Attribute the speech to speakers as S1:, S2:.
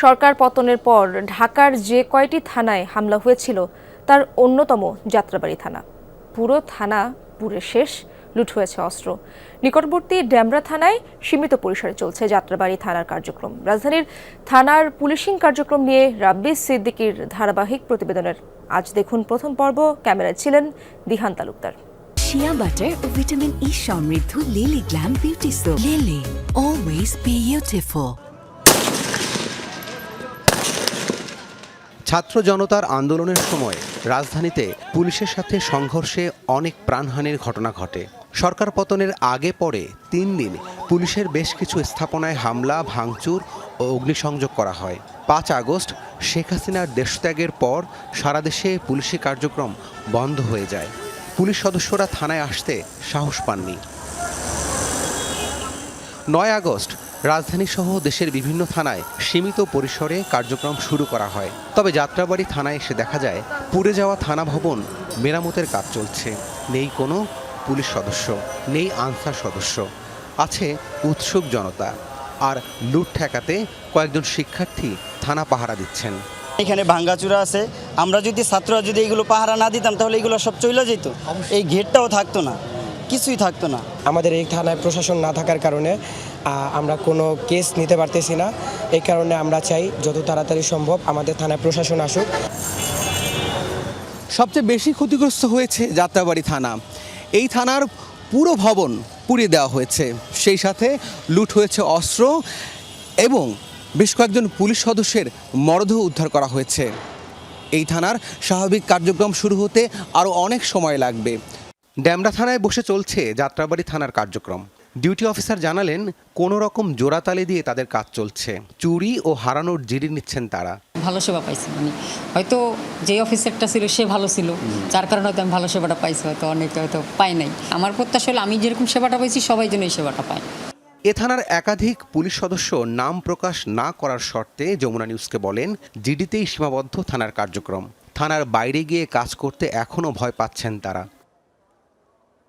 S1: সরকার পতনের পর ঢাকার যে কয়টি থানায় হামলা হয়েছিল, তার অন্যতম যাত্রাবাড়ি থানা। পুরো থানা পুরে শেষ, লুট হয়েছে অস্ত্র। নিকটবর্তী ড্যামরা থানায় সীমিত পরিসরে চলছে যাত্রাবাড়ি থানার কার্যক্রম। রাজধানীর থানার পুলিশিং কার্যক্রম নিয়ে রাব্বিস সিদ্দিকীর ধারাবাহিক প্রতিবেদনের আজ দেখুন প্রথম পর্ব। ক্যামেরায় ছিলেন দিহান তালুকদার।
S2: শিয়া বাটার ও ভিটামিন ই সমৃদ্ধ Lily glam beauty soap Lily always beautiful
S3: ছাত্র জনতার আন্দোলনের সময় রাজধানীতে পুলিশের সাথে সংঘর্ষে অনেক প্রাণহানির ঘটনা ঘটে। সরকার পতনের আগে পরে তিন দিন পুলিশের বেশ কিছু স্থাপনায় হামলা, ভাঙচুর ও অগ্নিসংযোগ করা হয়। পাঁচ আগস্ট শেখ হাসিনার দেশত্যাগের পর সারা দেশে পুলিশি কার্যক্রম বন্ধ হয়ে যায়। পুলিশ সদস্যরা থানায় আসতে সাহস পাননি। নয় আগস্ট রাজধানী সহ দেশের বিভিন্ন থানায় সীমিত পরিসরে কার্যক্রম শুরু করা হয়। তবে যাত্রাবাড়ি থানায় এসে দেখা যায়, পুড়ে যাওয়া থানা ভবন মেরামতের কাজ চলছে। নেই কোনো পুলিশ সদস্য, নেই আনসার সদস্য। আছে উৎসুক জনতা। আর লুট ঠেকাতে কয়েকজন শিক্ষার্থী থানা পাহারা দিচ্ছেন।
S4: এখানে ভাঙ্গাচুরা আছে। আমরা যদি ছাত্ররা যদি এগুলো পাহারা না দিতাম, তাহলে এগুলো সব চলে যেত এই ঘেরটাও থাকতো না। কিছুই থাকতো না।
S5: আমাদের এই থানায় প্রশাসন না থাকার কারণে আমরা কোনো কেস নিতে পারতেছি না। এই কারণে আমরা চাই যত তাড়াতাড়ি সম্ভব আমাদের থানায় প্রশাসন আসুক।
S3: সবচেয়ে বেশি ক্ষতিগ্রস্ত হয়েছে যাত্রাবাড়ি থানা। এই থানার পুরো ভবন পুড়িয়ে দেওয়া হয়েছে। সেই সাথে লুট হয়েছে অস্ত্র এবং বেশ কয়েকজন পুলিশ সদস্যের মরদেহ উদ্ধার করা হয়েছে। এই থানার স্বাভাবিক কার্যক্রম শুরু হতে আরও অনেক সময় লাগবে। ড্যামরা থানায় বসে চলছে যাত্রাবাড়ি থানার কার্যক্রম। ডিউটি অফিসার জানালেন কোনো রকম জোড়াতালি দিয়ে তাদের কাজ চলছে। চুরি ও হারানোর জিডি নিচ্ছেন তারা।
S6: ভালো সেবা পাইছি মানে। হয়তো যে অফিসারটা ছিল সে ভালো ছিল। যার কারণে হয়তো আমি ভালো সেবাটা পাইছি হয়তো অনেকে হয়তো পাই নাই। আমার প্রত্যাশা হলো আমি যেরকম সেবাটা পাইছি সবাই যেন এই সেবাটা পায়।
S3: এ থানার একাধিক পুলিশ সদস্য নাম প্রকাশ না করার শর্তে যমুনা নিউজকে বলেন জিডিতেই সীমাবদ্ধ থানার কার্যক্রম। থানার বাইরে গিয়ে কাজ করতে এখনও ভয় পাচ্ছেন তারা।